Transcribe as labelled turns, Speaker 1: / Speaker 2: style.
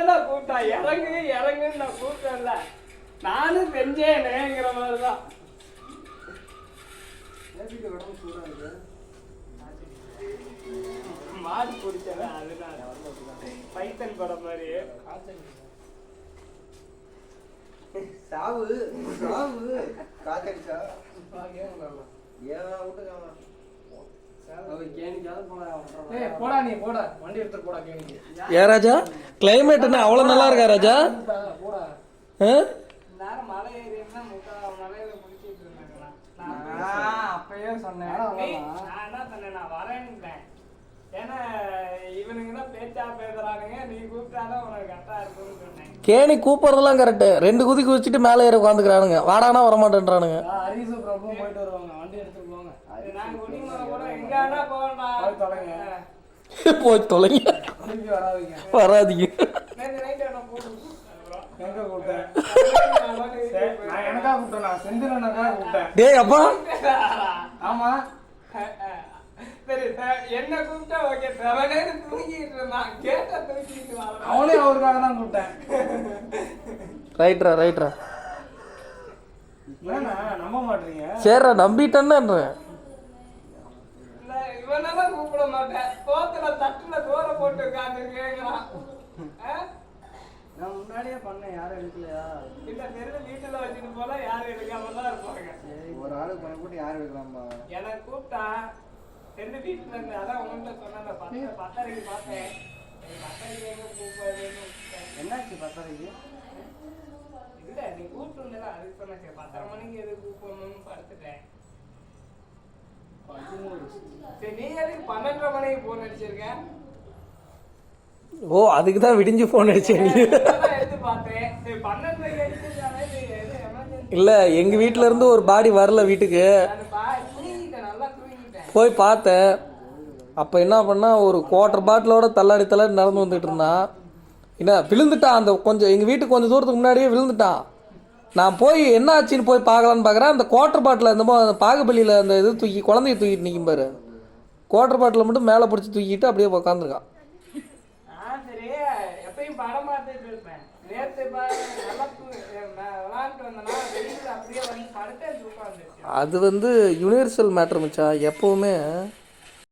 Speaker 1: தானே கூப்பிட்டா இறங்கு இறங்குன்னு நான் கூப்பிட்டேன்ல நானும் செஞ்சேனேங்கிற மாதிரி தான் மாடு பிடிச்சது அதுதான். பைத்தன் படம் மாதிரி
Speaker 2: சாவு சாவு. காத்தடிச்சா ஏன் விட்டுக்காம
Speaker 3: ஏய் போடா நீ போடா. வண்டி எடுத்துட்டு போடா கேணிக்கு
Speaker 4: ஏ ராஜா? கிளைமேட் என்ன? அவ்வளோ நல்லா இருக்கா ராஜா?
Speaker 2: அப்பயே சொன்னேன்.
Speaker 1: ஏய், நான் என்ன சொன்னேன் நான் வரேன்ட்டேன் ஏன்னா இவனுங்க தான் பேச்சா பேசுறானுங்க. நீ கூப்பிட்டாதான் உனக்கு கரெக்டா இருக்கும்னு சொன்னேன்.
Speaker 4: கேணி கூப்பிட்றதெல்லாம் கரெக்டு ரெண்டு குதி குதிச்சுட்டு மேலே ஏறி உட்காந்துக்கிறானுங்க வாடானா வரமாட்டேன்றானுங்க.
Speaker 3: ஹரிசு பிரபு போயிட்டு வருவாங்க. வண்டி எடுத்துட்டு போவாங்க
Speaker 1: அது நாங்க குடிமலை கூட எங்கன்னா போகண்டா
Speaker 3: போய் தொலைங்க.
Speaker 4: போய் தொலைங்க.
Speaker 3: திருப்பி வராதீங்க. கூப்பிட்டேன்? எனக்கா கூப்பிட்டேன்
Speaker 4: டேய் அப்பா.
Speaker 3: ஆமா.
Speaker 1: சரி என்ன கூப்பிட்டா ஓகே செவனே தூங்கிட்டு இருந்தான். கேட்ட தூக்கிட்டு வரான்
Speaker 3: அவனே அவருக்காக தான் கூப்பிட்டேன்.
Speaker 4: ரைட்ரா ரைட்ரா.
Speaker 3: நம்ப மாட்டீங்க?
Speaker 4: சரிடா நம்பிட்டேன்னேன்றேன்
Speaker 1: இல்ல, இவனெல்லாம் கூப்பிட மாட்டேன். சோத்துல தட்டுல சோற போட்டு உட்காந்துருக்கேங்கிறான்
Speaker 2: நான் முன்னாடியே பண்ணேன் யாரும் எடுக்கலையா?
Speaker 1: இந்த தெருவில் வீட்டுல வச்சுட்டு போல யாரும் எடுக்காம தான் இருப்பாங்க.
Speaker 2: ஒரு ஆளுக்கு பண்ண போட்டு யாரும் எடுக்கலாமா?
Speaker 1: எனக்கு கூப்பிட்டான் ரெண்டு வீட்டுல இருந்து அதான் உங்கள்கிட்ட சொன்னேன் பத்து பத்தரைக்கு பார்த்தேன். பத்தரைக்கு எங்க.
Speaker 2: என்னாச்சு பத்தரைக்கு?
Speaker 1: இல்ல நீ கூப்பிட்டு இருந்தல அதுக்கு சொன்னேன். சரி, பத்தரை மணிக்கு எது கூப்பிடணும்னு படுத்துட்டேன். சரி நீ எதுக்கு பன்னெண்டரை மணிக்கு போன் அடிச்சிருக்கேன்
Speaker 4: ஓ அதுக்கு தான் விடிஞ்சு ஃபோன் அடிச்சேன் நீ. இல்லை எங்கள் வீட்டில் இருந்து ஒரு பாடி வரல வீட்டுக்கு
Speaker 1: நான் பா- தூங்கிட்டேன் நல்லா தூங்கிட்டேன்
Speaker 4: போய் பார்த்தேன் அப்போ என்ன பண்ணால் ஒரு குவார்டர் பாட்டிலோட தள்ளாடி தள்ளாடி நடந்து வந்துட்டு இருந்தான் என்ன விழுந்துட்டான் அந்த கொஞ்சம் எங்கள் வீட்டுக்கு கொஞ்சம் தூரத்துக்கு முன்னாடியே விழுந்துட்டான். நான் போய் என்ன ஆச்சுன்னு போய் பார்க்கலான்னு பார்க்குறேன் அந்த குவார்டர் பாட்டில் இந்த அந்த பாகுபலியில் அந்த இது தூக்கி குழந்தைய தூக்கிட்டு நிற்கும் பாரு. குவார்டர் பாட்டில் மட்டும் மேலே பிடிச்சி தூக்கிட்டு அப்படியே உட்காந்துருக்கான் அது வந்து யுனிவர்சல் மேட்ரு மச்சா எப்போவுமே